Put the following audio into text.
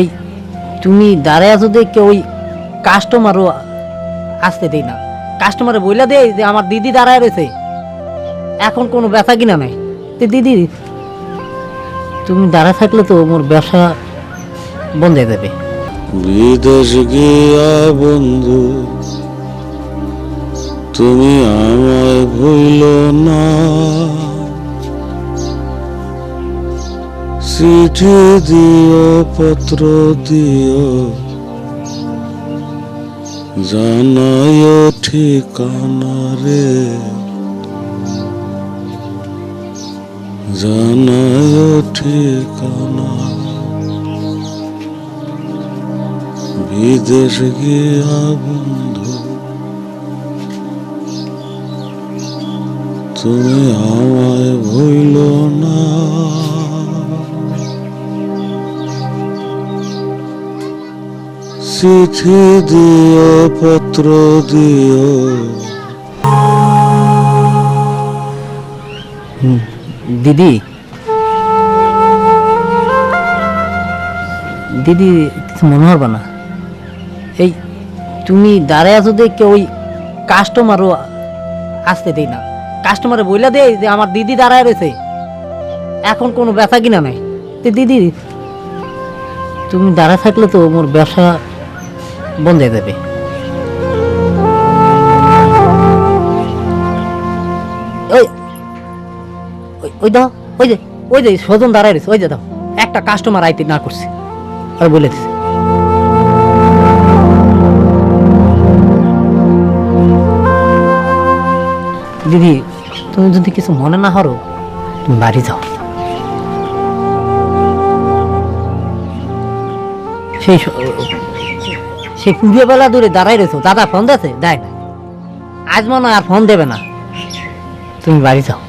এই, তুমি দাঁড়ায় আছো দেখে ওই কাস্টমারও আসতে দেই না। কাস্টমারে বইলা দেয় যে আমার দিদি দাঁড়ায় রয়েছে। এখন কোনো ব্যথা কিনা নাই। তো দিদি, তুমি দাঁড়ায় থাকলে তো মোর ব্যবসা বন্ধ হয়ে যাবে। বিদেশ গিয়া বন্ধু, তুমি আমায় চিঠি দিও, পত্র দিও। জানায় ঠিকানা রে। জানায় ঠিকানা। বিদেশ গিয়া বন্ধু। তুমি আমায় ভুল না। চিঠি দিও, পত্র দিও। দিদি। দিদি, কিছু মনে হবে না। এই, তুমি দাঁড়ায় আছো দেখে ওই কাস্টমারও আসতে দেই না। কাস্টমারে বইলা দেয় যে আমার দিদি দাঁড়ায় রয়েছে। এখন কোনো ব্যথা কিনা নাই। তো দিদি, তুমি দাঁড়ায় থাকলে তো মোর ব্যবসা বন্ধ দেবে ওই ওই দাও, ওই যে ওই যে সজন দাঁড়ায় রয়েছে, ওই যে দাও। একটা কাস্টমার আইতে না করছে। আর বলে দিছে। দিদি, তুমি যদি কিছু মনে না হরো তুমি বাড়ি যাও। সেই স- সেই বেলা দূরে দাঁড়াই রয়েছো। দাদা ফোন দিয়েছে? দেয় আজ মনে আর ফোন দেবে না। তুমি বাড়ি যাও।